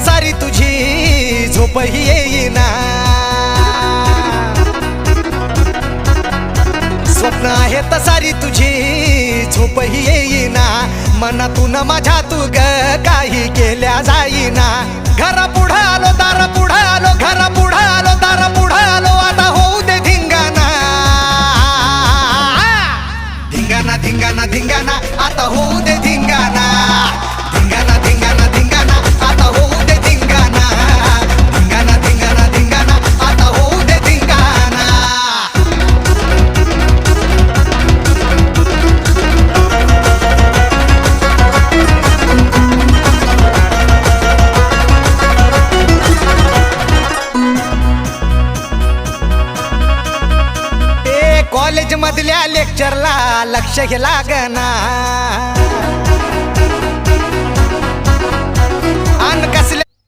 तसारी तुझी झोपही येईना. स्वप्न आहे तसारी तुझी झोपही येईना. मनातून माझ्या तू ग काही केल्या जाईना. घरा पुढं आलो दारा पुढं आलो घरा पुढं आलो दारा पुढं आलो आता होऊ दे धिंगाणा. धिंगाणा धिंगाणा धिंगाणा आता होऊ दे धिंगा धिंगाणा. कॉलेज मधल्या लेक्चरला लक्ष हे लागना.